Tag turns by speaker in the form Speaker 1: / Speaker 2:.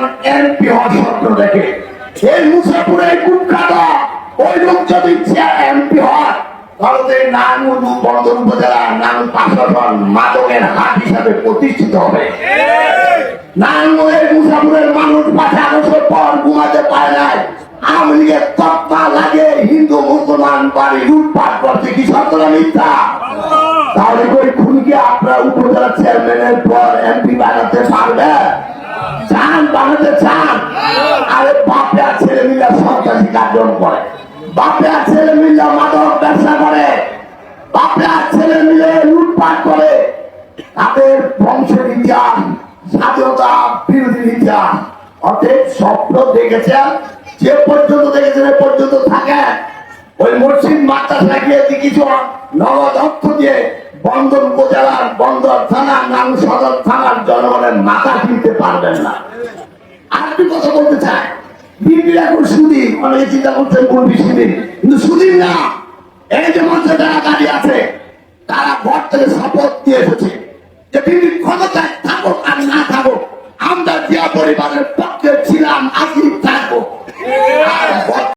Speaker 1: একজন এমপি হওয়ার দেখে। এই মুসাপুরে কুখ্যাত ওই লোক যদি এমপি হয় তাহলে নানুর বন্দর উপজেলা নানুর পাশাপাশি মাদকের হাট হিসাবে প্রতিষ্ঠিত হবে। নানুরের মুসাফুরের মানুষ পাঁচ বছর পর ঘুমাতে পারে নাই। আওয়ামী লীগের তত্ত্বা লাগে হিন্দু, মুসলমান বাড়ি লুটপাট করছে। কি সত্তরা মিথ্যা? তাহলে ওই খুনকে আপনার উপজেলা চেয়ারম্যানের পর এমপি বানাতে পারবে বানাতে চান আরে বাপে আর ছেলে মিলে সন্ত্রাসী কার্যক্রম করে। বাপে আর ছেলে মিলে মাদক ব্যবসা করে। বাপে আর ছেলে মিলে লুটপাট করে। তাদের বংশের ইতিহাস স্বাধীনতা বিরোধী ইতিহাস অতএব স্বপ্ন দেখেছেন, যে পর্যন্ত দেখেছেন, এ পর্যন্ত থাকেন। ওই মসজিদ মাদ্রাসা গিয়ে কিছু নগদ অর্থ দিয়ে বন্দর উপজেলার বন্দর থানা জনগণের কিনতে পারবেন না। আরেকটি কথা বলতে চাই। এখন সুদিন অনেকে চিন্তা করছেন কিন্তু সুদিন না। এই যে মঞ্চে যারা দাঁড়িয়ে আছে, তারা ঘর থেকে শপথ দিয়ে এসেছে। যে বিএনপি ক্ষমতায় থাকুক আর না থাকুক, আমরা জিয়া পরিবারের